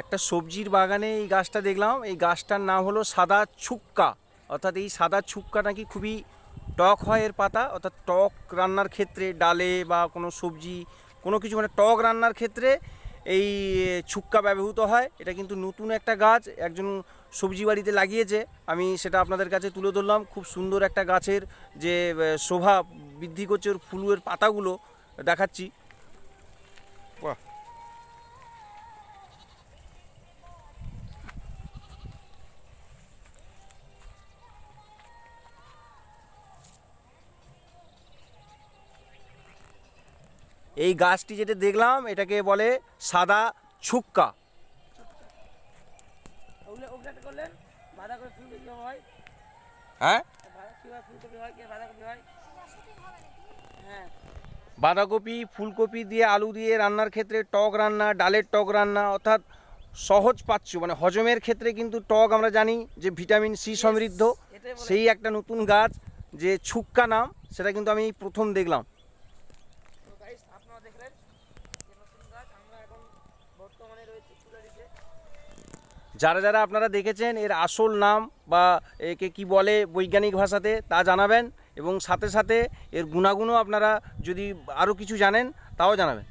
একটা সবজির বাগানে এই গাছটা দেখলাম। এই গাছটার নাম হলো সাদা ছুক্কা। অর্থাৎ এই সাদা ছুক্কা নাকি খুবই টক হয় এর পাতা। অর্থাৎ টক রান্নার ক্ষেত্রে ডালে বা কোনো সবজি, কোনো কিছু মানে টক রান্নার ক্ষেত্রে এই ছুক্কা ব্যবহৃত হয়। এটা কিন্তু নতুন একটা গাছ, একজন সবজি বাড়িতে লাগিয়েছে। আমি সেটা আপনাদের কাছে তুলে ধরলাম। খুব সুন্দর একটা গাছের যে শোভা বৃদ্ধি করছে ওর ফুলের পাতাগুলো দেখাচ্ছি। বাহ! এই গাছটি যেটা দেখলাম এটাকে বলে সাদা ছুক্কা। হয় হ্যাঁ? বাঁধাকপি ফুলকপি দিয়ে আলু দিয়ে রান্নার ক্ষেত্রে টক রান্না ডালের টক রান্না অর্থাৎ সহজ পাচ্ছ মানে হজমের ক্ষেত্রে কিন্তু টক আমরা জানি যে ভিটামিন সি সমৃদ্ধ। সেই একটা নতুন গাছ যে ছুক্কা নাম সেটা কিন্তু আমি প্রথম দেখলাম তো গাইস আপনারা দেখলেন যে নতুন গাছ আমরা এখন যারা যারা আপনারা দেখেছেন, এর আসল নাম বা একে কি বলে বৈজ্ঞানিক ভাষাতে তা জানাবেন এবং সাথে সাথে এর গুণাগুণও আপনারা যদি আরও কিছু জানেন, তাও জানাবেন।